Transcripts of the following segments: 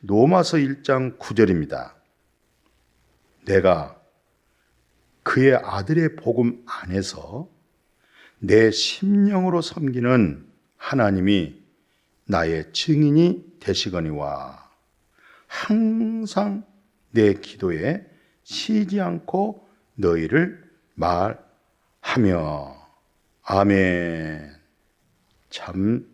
로마서 1장 9절입니다. 내가 그의 아들의 복음 안에서 내 심령으로 섬기는 하나님이 나의 증인이 되시거니와 항상 내 기도에 쉬지 않고 너희를 말하며 아멘. 참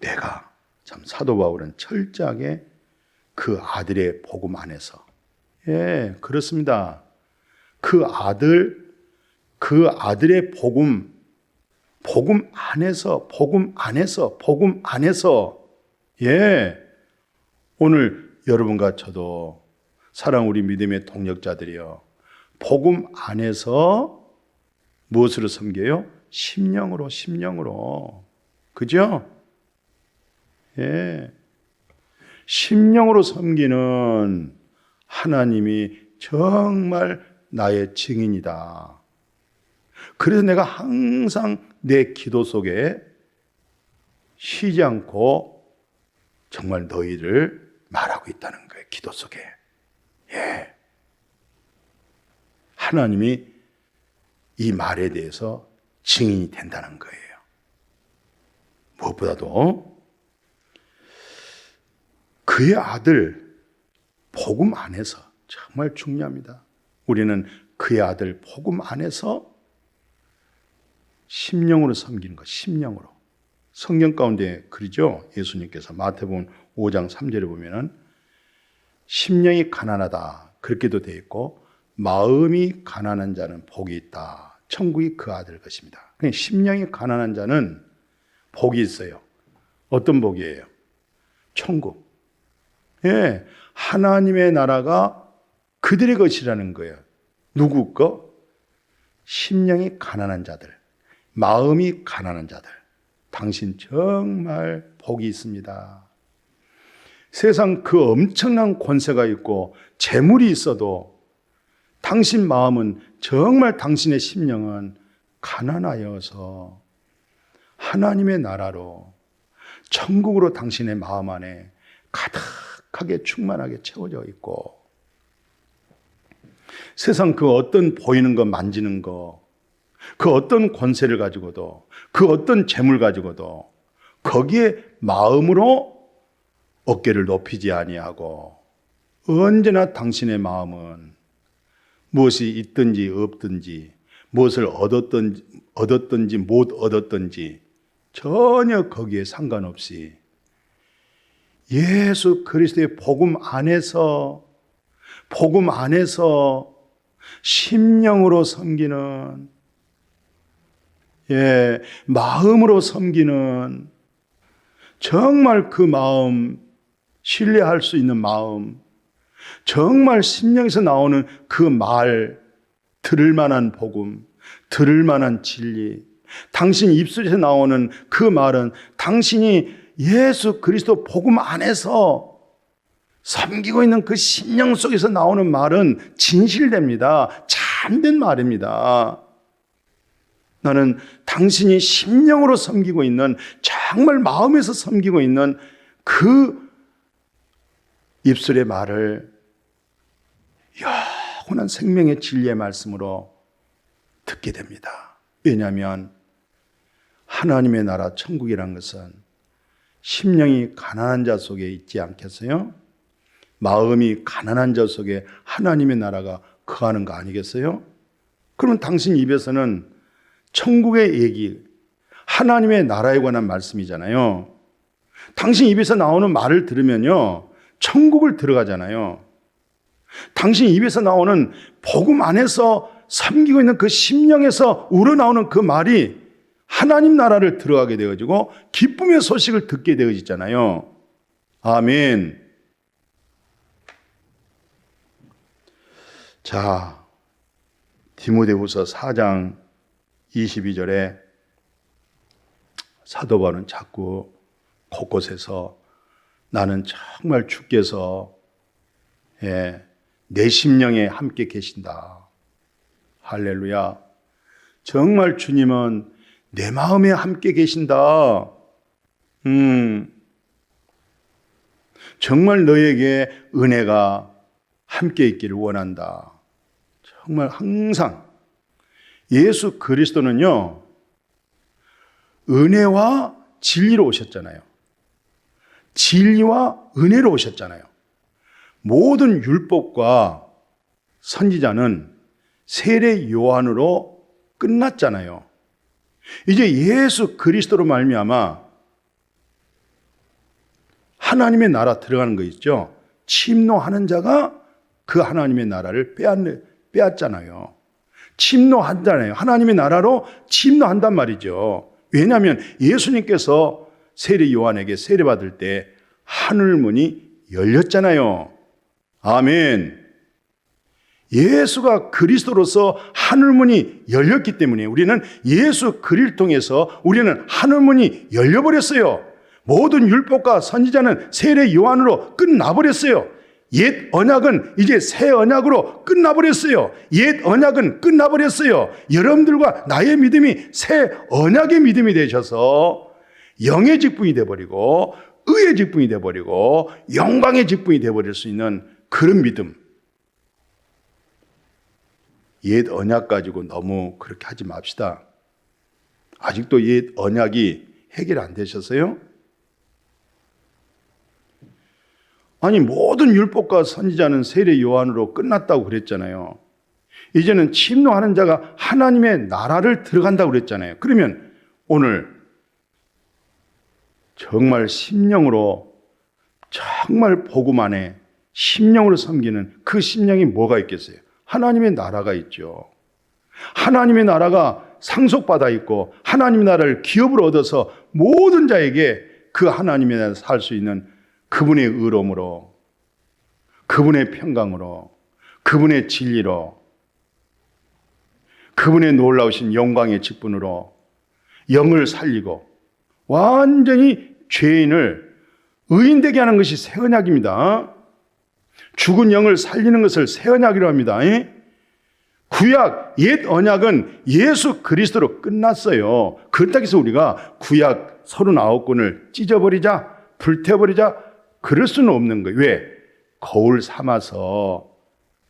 내가 참 사도 바울은 철저하게 그 아들의 복음 안에서 예, 그렇습니다. 그 아들 그 아들의 복음 복음 안에서 복음 안에서 복음 안에서 예. 오늘 여러분과 저도 사랑 우리 믿음의 동력자들이요. 복음 안에서 무엇으로 섬겨요? 심령으로 심령으로. 그죠? 예. 심령으로 섬기는 하나님이 정말 나의 증인이다. 그래서 내가 항상 내 기도 속에 쉬지 않고 정말 너희를 말하고 있다는 거예요. 기도 속에. 예. 하나님이 이 말에 대해서 증인이 된다는 거예요. 무엇보다도 그의 아들 복음 안에서 정말 중요합니다. 우리는 그의 아들 복음 안에서 심령으로 섬기는 것, 심령으로. 성경 가운데 그러죠. 예수님께서 마태복음 5장 3절에 보면은 심령이 가난하다. 그렇게도 되어 있고 마음이 가난한 자는 복이 있다. 천국이 그 아들 것입니다. 그러니까 심령이 가난한 자는 복이 있어요. 어떤 복이에요? 천국. 예. 하나님의 나라가 그들의 것이라는 거예요. 누구 거? 심령이 가난한 자들. 마음이 가난한 자들. 당신 정말 복이 있습니다. 세상 그 엄청난 권세가 있고 재물이 있어도 당신 마음은 정말 당신의 심령은 가난하여서 하나님의 나라로 천국으로 당신의 마음 안에 가득 하게 충만하게 채워져 있고 세상 그 어떤 보이는 거 만지는 거 그 어떤 권세를 가지고도 그 어떤 재물 가지고도 거기에 마음으로 어깨를 높이지 아니하고 언제나 당신의 마음은 무엇이 있든지 없든지 무엇을 얻었든지 얻었든지 못 얻었든지 전혀 거기에 상관없이 예수 그리스도의 복음 안에서 복음 안에서 심령으로 섬기는 예, 마음으로 섬기는 정말 그 마음 신뢰할 수 있는 마음 정말 심령에서 나오는 그 말 들을 만한 복음 들을 만한 진리 당신 입술에서 나오는 그 말은 당신이 예수 그리스도 복음 안에서 섬기고 있는 그 심령 속에서 나오는 말은 진실됩니다. 참된 말입니다. 나는 당신이 심령으로 섬기고 있는 정말 마음에서 섬기고 있는 그 입술의 말을 영원한 생명의 진리의 말씀으로 듣게 됩니다. 왜냐하면 하나님의 나라 천국이란 것은 심령이 가난한 자 속에 있지 않겠어요? 마음이 가난한 자 속에 하나님의 나라가 거하는 거 아니겠어요? 그러면 당신 입에서는 천국의 얘기, 하나님의 나라에 관한 말씀이잖아요. 당신 입에서 나오는 말을 들으면요, 천국을 들어가잖아요. 당신 입에서 나오는 복음 안에서 섬기고 있는 그 심령에서 우러나오는 그 말이 하나님 나라를 들어가게 되어지고 기쁨의 소식을 듣게 되어지잖아요. 아멘. 자, 디모데후서 4장 22절에 사도 바울은 자꾸 곳곳에서 나는 정말 주께서 예, 내 심령에 함께 계신다. 할렐루야. 정말 주님은 내 마음에 함께 계신다. 음. 정말 너에게 은혜가 함께 있기를 원한다. 정말 항상 예수 그리스도는요, 은혜와 진리로 오셨잖아요. 진리와 은혜로 오셨잖아요. 모든 율법과 선지자는 세례 요한으로 끝났잖아요. 이제 예수 그리스도로 말미암아 하나님의 나라 들어가는 거 있죠. 침노하는 자가 그 하나님의 나라를 빼앗, 빼앗잖아요. 침노한다네요. 하나님의 나라로 침노한단 말이죠. 왜냐하면 예수님께서 세례 요한에게 세례 받을 때 하늘 문이 열렸잖아요. 아멘. 예수가 그리스도로서 하늘문이 열렸기 때문에 우리는 예수 그리를 통해서 우리는 하늘문이 열려버렸어요. 모든 율법과 선지자는 세례 요한으로 끝나버렸어요. 옛 언약은 이제 새 언약으로 끝나버렸어요. 옛 언약은 끝나버렸어요. 여러분들과 나의 믿음이 새 언약의 믿음이 되셔서 영의 직분이 되어버리고 의의 직분이 되어버리고 영광의 직분이 되어버릴 수 있는 그런 믿음. 옛 언약 가지고 너무 그렇게 하지 맙시다. 아직도 옛 언약이 해결 안 되셨어요? 아니 모든 율법과 선지자는 세례 요한으로 끝났다고 그랬잖아요. 이제는 침노하는 자가 하나님의 나라를 들어간다고 그랬잖아요. 그러면 오늘 정말 심령으로 정말 안에 심령으로 섬기는 그 심령이 뭐가 있겠어요? 하나님의 나라가 있죠. 하나님의 나라가 상속받아 있고 하나님의 나라를 기업으로 얻어서 모든 자에게 그 하나님의 나라를 살수 있는 그분의 의로움으로 그분의 평강으로 그분의 진리로 그분의 놀라우신 영광의 직분으로 영을 살리고 완전히 죄인을 의인되게 하는 것이 새 언약입니다. 죽은 영을 살리는 것을 새 언약이라고 합니다. 구약 옛 언약은 예수 그리스도로 끝났어요. 그렇다고 해서 우리가 구약 39권을 찢어버리자 불태워버리자 그럴 수는 없는 거예요. 왜? 거울 삼아서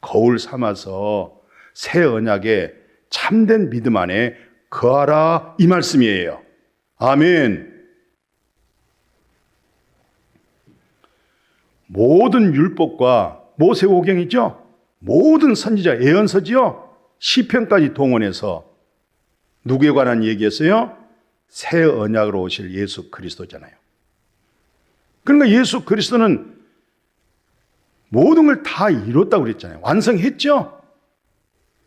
거울 삼아서 새 언약의 참된 믿음 안에 거하라 이 말씀이에요. 아멘. 모든 율법과 모세오경이죠. 모든 선지자 예언서지요. 시편까지 동원해서 누구에 관한 얘기했어요? 새 언약으로 오실 예수 그리스도잖아요. 그러니까 예수 그리스도는 모든 걸 다 이뤘다고 그랬잖아요. 완성했죠?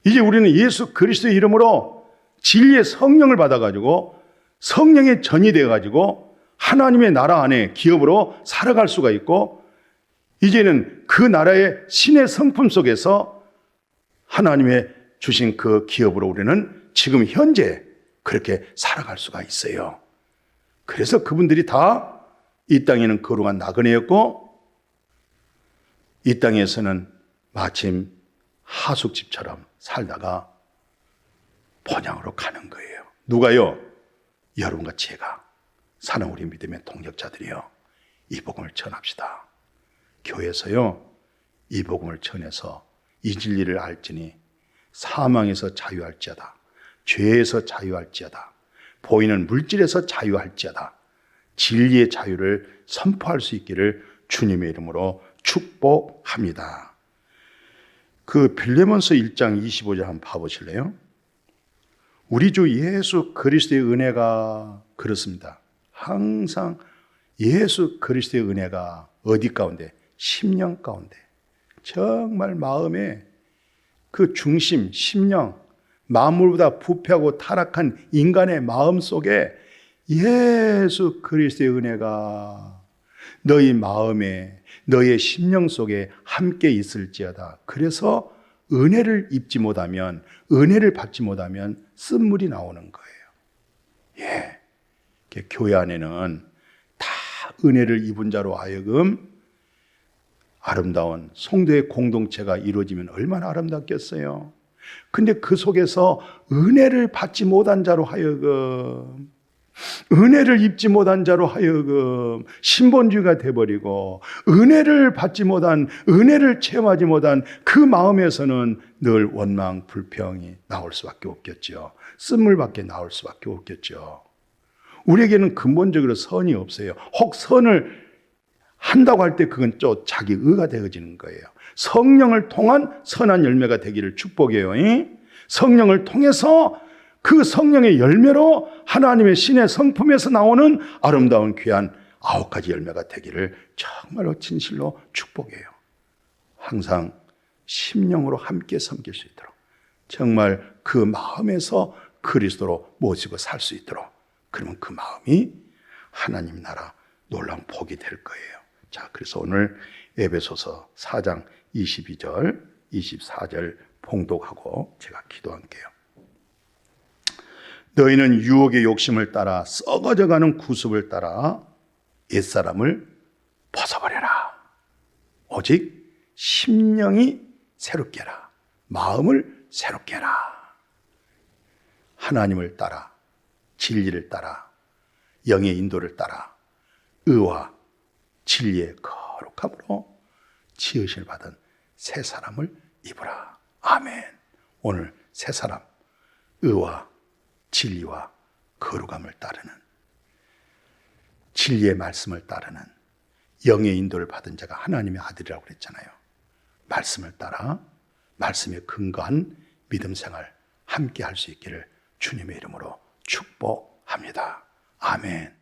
이제 우리는 예수 그리스도의 이름으로 진리의 성령을 받아가지고 성령의 전이 되어가지고 하나님의 나라 안에 기업으로 살아갈 수가 있고 이제는 그 나라의 신의 성품 속에서 하나님의 주신 그 기업으로 우리는 지금 현재 그렇게 살아갈 수가 있어요. 그래서 그분들이 다 이 땅에는 거룩한 나그네였고 이 땅에서는 마침 하숙집처럼 살다가 번양으로 가는 거예요. 누가요? 여러분과 제가 사는 우리 믿음의 동력자들이요. 이 복음을 전합시다. 교회에서요. 이 복음을 전해서 이 진리를 알지니 사망에서 자유할지어다. 죄에서 자유할지어다. 보이는 물질에서 자유할지어다. 진리의 자유를 선포할 수 있기를 주님의 이름으로 축복합니다. 그 빌레몬서 1장 25절 한번 봐보실래요? 우리 주 예수 그리스도의 은혜가 그렇습니다. 항상 예수 그리스도의 은혜가 어디 가운데? 심령 가운데. 정말 마음에 그 중심, 심령, 만물보다 부패하고 타락한 인간의 마음 속에 예수 그리스도의 은혜가 너희 마음에, 너의 심령 속에 함께 있을지어다. 그래서 은혜를 입지 못하면, 은혜를 받지 못하면 쓴물이 나오는 거예요. 예. 교회 안에는 다 은혜를 입은 자로 하여금 아름다운 성도의 공동체가 이루어지면 얼마나 아름답겠어요. 근데 그 속에서 은혜를 받지 못한 자로 하여금 은혜를 입지 못한 자로 하여금 신본주의가 돼버리고 은혜를 받지 못한 은혜를 체험하지 못한 그 마음에서는 늘 원망 불평이 나올 수밖에 없겠죠. 쓴물밖에 나올 수밖에 없겠죠. 우리에게는 근본적으로 선이 없어요. 혹 선을 한다고 할 때 그건 또 자기 의가 되어지는 거예요. 성령을 통한 선한 열매가 되기를 축복해요. 이? 성령을 통해서 그 성령의 열매로 하나님의 신의 성품에서 나오는 아름다운 귀한 아홉 가지 열매가 되기를 정말로 진실로 축복해요. 항상 심령으로 함께 섬길 수 있도록 정말 그 마음에서 그리스도로 모시고 살 수 있도록 그러면 그 마음이 하나님 나라 놀라운 복이 될 거예요. 자, 그래서 오늘 에베소서 4장 22절, 24절 봉독하고 제가 기도할게요. 너희는 유혹의 욕심을 따라 썩어져가는 구습을 따라 옛사람을 벗어버려라. 오직 심령이 새롭게 하라. 마음을 새롭게 하라. 하나님을 따라 진리를 따라 영의 인도를 따라 의와 진리의 거룩함으로 지으실 받은 새 사람을 입으라. 아멘. 오늘 새 사람 의와 진리와 거룩함을 따르는 진리의 말씀을 따르는 영의 인도를 받은 자가 하나님의 아들이라고 그랬잖아요. 말씀을 따라 말씀에 근거한 믿음 생활 함께 할 수 있기를 주님의 이름으로 축복합니다. 아멘.